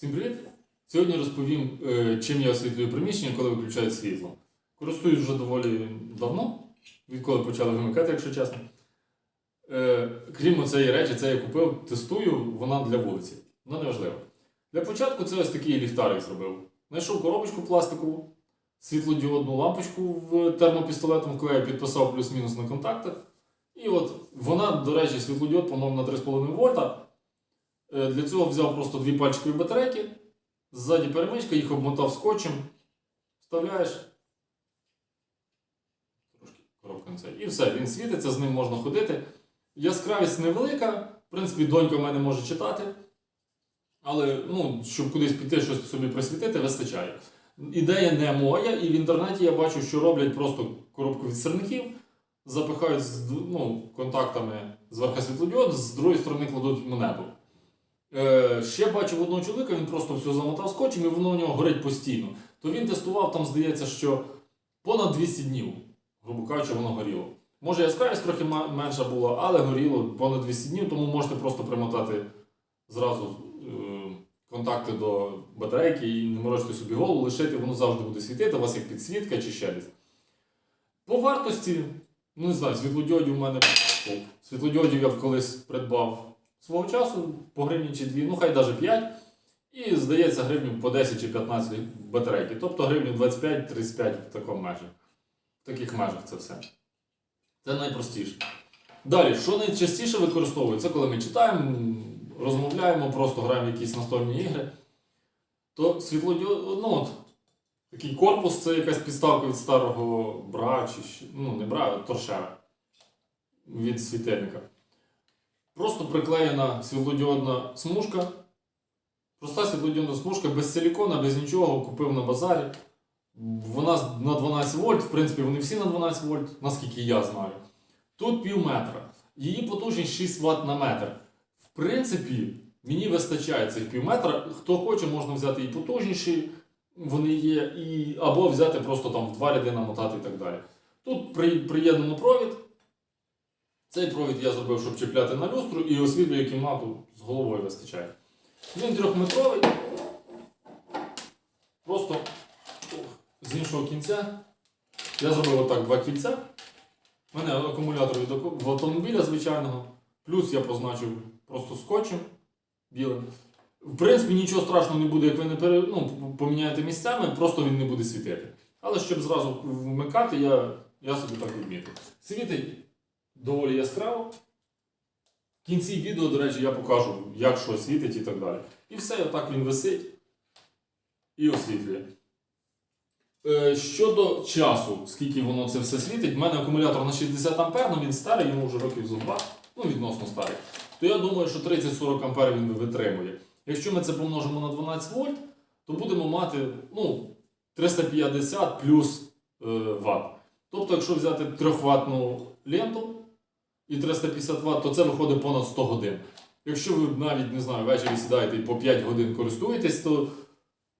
Всім привіт! Сьогодні розповім, е, чим я освітлюю приміщення, коли виключають світло. Користуюсь вже доволі давно, відколи почали вимикати, якщо чесно. Е, Крім цієї речі, це я купив, тестую, вона для вулиці. Вона не важлива. Для початку це ось такий ліхтарик зробив. Знайшов коробочку пластикову, світлодіодну лампочку в термопістолетом вклеїв, підписав плюс-мінус на контактах. І от вона, до речі, світлодіод, по-моєму, на 3,5 вольта. Е, Для цього взяв просто дві пальчикові батарейки, ззаді перемичка, їх обмотав скотчем, вставляєш. Трошки коробка. І все, він світиться, з ним можна ходити. Яскравість невелика, в принципі, донька в мене може читати. Але ну, щоб кудись піти, щось собі присвітити, вистачає. Ідея не моя, і в інтернеті я бачу, що роблять просто коробку від сирників, запихають з ну, контактами зверху світлодіод, з другої сторони кладуть монету. Е, ще бачив одного чоловіка, він просто все замотав скотчем і воно у нього горить постійно. То він тестував, там здається, що понад 200 днів, грубо кажучи, воно горіло. Може, яскравість трохи менша була, але горіло понад 200 днів, тому можете просто примотати зразу е, контакти до батарейки і не морочити собі голову, лишити, воно завжди буде світити, у вас як підсвітка чи ще десь. По вартості, ну не знаю, світлодіодів у мене. Світлодіодів я колись придбав свого часу по гривні чи дві, ну хай навіть 5. І здається, гривню по 10 чи 15 батарейки. Тобто гривню 25-35 в такому межі. В таких межах це все. Це найпростіше. Далі, що найчастіше використовується, коли ми читаємо, розмовляємо, просто граємо якісь настольні ігри, то світлодіод, ну от, такий корпус це якась підставка від старого бра, чи ну не бра, торшера від світильника. Просто приклеєна світлодіодна смужка. Проста світлодіодна смужка без силікона, без нічого, купив на базарі. Вона на 12 вольт, в принципі, вони всі на 12 вольт, наскільки я знаю. Тут пів метра. Її потужність 6 Вт на метр. В принципі, мені вистачає цих пів метра. Хто хоче, можна взяти і потужніші, вони є, і, або взяти просто там в два ряди намотати і так далі. Тут при, приєднано провід. Цей провід я зробив, щоб чіпляти на люстру і освітлює кімнату з головою вистачає. Він трьохметровий. Просто з іншого кінця я зробив отак два кільця. У мене акумулятор від автомобіля звичайного. Плюс я позначив просто скотчем білим. В принципі, нічого страшного не буде, як ви не пере... ну, поміняєте місцями, просто він не буде світити. Але щоб зразу вмикати, я, я собі так відмітив. Світить доволі яскраво. В кінці відео, до речі, я покажу, як що світить і так далі. І все, отак він висить і освітлює. Е, щодо часу, скільки воно це все світить, в мене акумулятор на 60 А, ну він старий, йому вже років зо два, ну відносно старий. То я думаю, що 30-40 А він витримує. Якщо ми це помножимо на 12 вольт, то будемо мати ну, 350 плюс е, Вт. Тобто, якщо взяти 3 ватну ленту і 350 Вт, то це виходить понад 100 годин. Якщо ви навіть не знаю, ввечері сідаєте і по 5 годин користуєтесь, то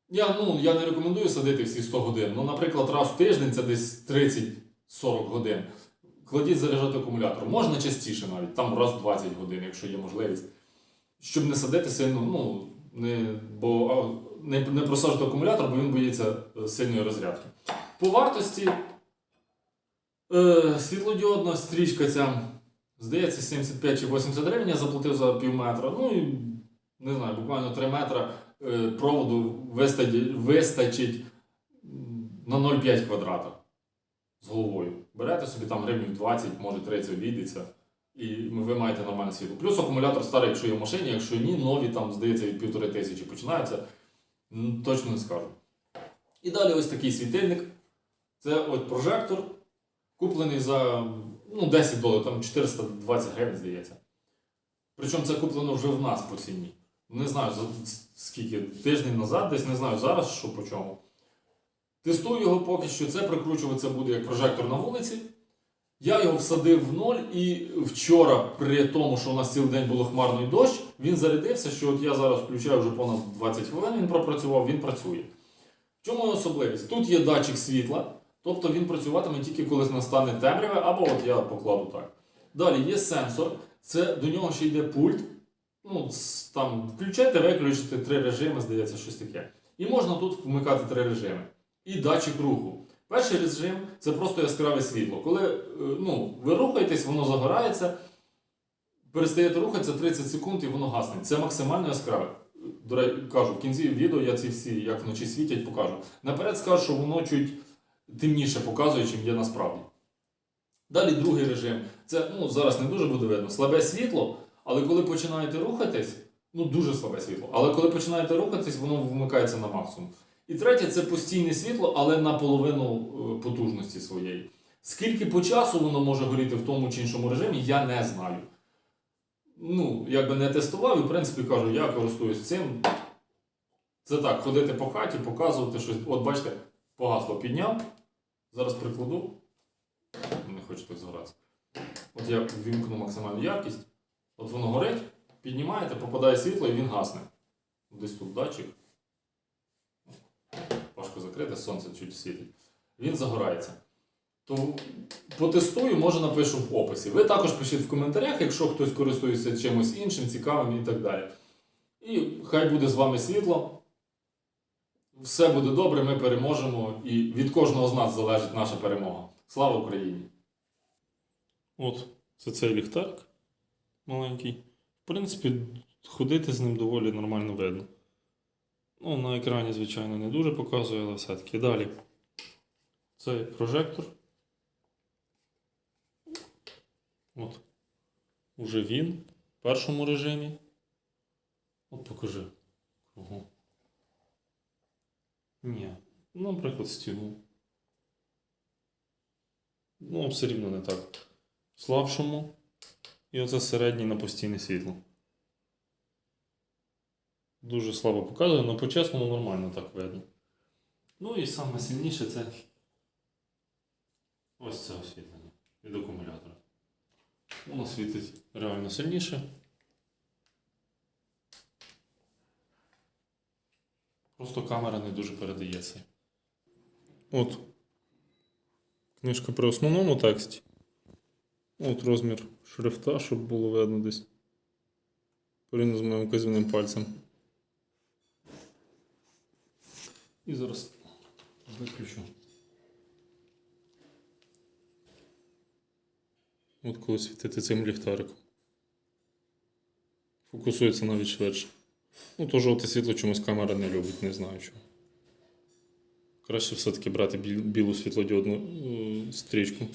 я, ну, я не рекомендую садити всі 100 годин. Ну, наприклад, раз в тиждень це десь 30-40 годин. Кладіть заряджати акумулятор. Можна частіше навіть, там раз в 20 годин, якщо є можливість. Щоб не садити сильно, ну, не, бо не, не просаджувати акумулятор, бо він боїться е, сильної розрядки. По вартості е, світлодіодна стрічка ця, здається, 75 чи 80 гривень, я заплатив за пів метра. Ну і не знаю, буквально 3 метра е, проводу вистачить, на 0,5 квадрата з головою. Берете собі там гривнів 20, може 30 обійдеться, і ви маєте нормальне світло. Плюс акумулятор старий, якщо є в машині, якщо ні, нові там, здається, від півтори тисячі починаються. Точно не скажу. І далі ось такий світильник. Це от прожектор, куплений за ну, 10 доларів, там 420 гривень, здається. Причому це куплено вже в нас по ціні. Не знаю за скільки, тиждень назад, десь не знаю зараз, що по чому. Тестую його поки що. Це прикручуватися буде як прожектор на вулиці. Я його всадив в ноль, і вчора, при тому, що у нас цілий день було хмарний дощ, він зарядився, що от я зараз включаю вже понад 20 хвилин, він пропрацював, він працює. В чому особливість? Тут є датчик світла, тобто він працюватиме тільки коли настане темряве, або от я покладу так. Далі є сенсор, це до нього ще йде пульт, ну, там включайте, виключити три режими, здається, щось таке. І можна тут вмикати три режими. І датчик руху. Перший режим це просто яскраве світло. Коли е, ну, ви рухаєтесь, воно загорається, перестаєте рухатися 30 секунд і воно гасне. Це максимально яскраве. До речі, кажу, в кінці відео я ці всі, як вночі світять, покажу. Наперед скажу, що воно чуть темніше показує, чим є насправді. Далі другий режим. Це ну, зараз не дуже буде видно. Слабе світло, але коли починаєте рухатись, ну дуже слабе світло. Але коли починаєте рухатись, воно вмикається на максимум. І третє це постійне світло, але на половину е, потужності своєї. Скільки по часу воно може горіти в тому чи іншому режимі, я не знаю. Ну, якби не тестував, і в принципі кажу, я користуюсь цим. Це так, ходити по хаті, показувати щось. От бачите, погасло підняв. Зараз прикладу. Не хочу так згоратися. От я вімкну максимальну яркість. От воно горить, піднімаєте, попадає світло і він гасне. Десь тут датчик. Важко закрити, сонце чуть світить. Він загорається. То потестую, може напишу в описі. Ви також пишіть в коментарях, якщо хтось користується чимось іншим, цікавим і так далі. І хай буде з вами світло. Все буде добре, ми переможемо, і від кожного з нас залежить наша перемога. Слава Україні! От, це цей ліхтарик маленький. В принципі, ходити з ним доволі нормально видно. Ну, на екрані, звичайно, не дуже показує, але все-таки далі. Цей прожектор. От. Уже він в першому режимі. От покажи. Кругом. Ні. Ну, наприклад, стіну. Ну, все рівно не так. Слабшому. І оце середній на постійне світло. Дуже слабо показує, але по-чесному нормально так видно. Ну і саме сильніше це ось це освітлення від акумулятора. Воно світить реально сильніше. Просто камера не дуже передає це. От. Книжка при основному тексті. От розмір шрифта, щоб було видно десь. Порівняно з моїм вказівним пальцем. І зараз виключу. От коли світити цим ліхтариком. Фокусується навіть швидше. Ну, то жовте світло чомусь камера не любить, не знаю чого. Краще все-таки брати біл- білу світлодіодну е, стрічку.